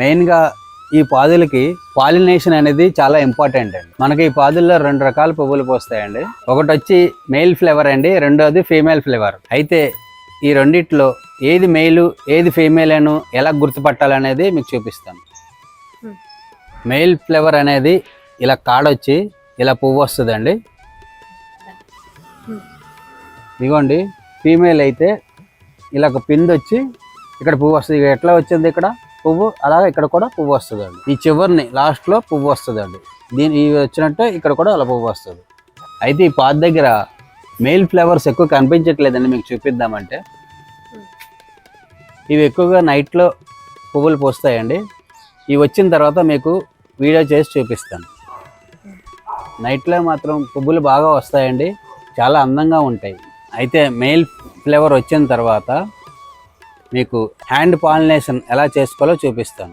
మెయిన్గా ఈ పాదులకి పాలినేషన్ అనేది చాలా ఇంపార్టెంట్ అండి. మనకి ఈ పాదుల్లో రెండు రకాల పువ్వులు పోస్తాయండి. ఒకటి వచ్చి మెయిల్ ఫ్లేవర్ అండి రెండోది ఫీమేల్ ఫ్లేవర్. అయితే ఈ రెండిట్లో ఏది మెయిల్ ఏది ఫీమేల్ అని ఎలా గుర్తుపట్టాలనేది మీకు చూపిస్తాను. మెయిల్ ఫ్లేవర్ అనేది ఇలా కాడొచ్చి ఇలా పువ్వు వస్తుందండి. ఇదిగోండి ఫీమేల్ అయితే ఇలా ఒక పిండి వచ్చి ఇక్కడ పువ్వు వస్తుంది. ఎట్లా వచ్చింది ఇక్కడ? పువ్వు అలాగే ఇక్కడ కూడా పువ్వు వస్తుందండి. ఈ చివరిని లాస్ట్లో పువ్వు వస్తుందండి. దీని ఇవి వచ్చినట్టే ఇక్కడ కూడా అలా పువ్వు వస్తుంది. అయితే ఈ పాత దగ్గర మెయిల్ ఫ్లేవర్స్ ఎక్కువ కనిపించట్లేదండి మీకు చూపిద్దామంటే. ఇవి ఎక్కువగా నైట్లో పువ్వులు పోస్తాయండి. ఇవి వచ్చిన తర్వాత మీకు వీడియో చేసి చూపిస్తాను. నైట్లో మాత్రం పువ్వులు బాగా వస్తాయండి. చాలా అందంగా ఉంటాయి. అయితే మెయిల్ ఫ్లేవర్ వచ్చిన తర్వాత మీకు హ్యాండ్ పాలినేషన్ ఎలా చేసుకోవాలో చూపిస్తాను.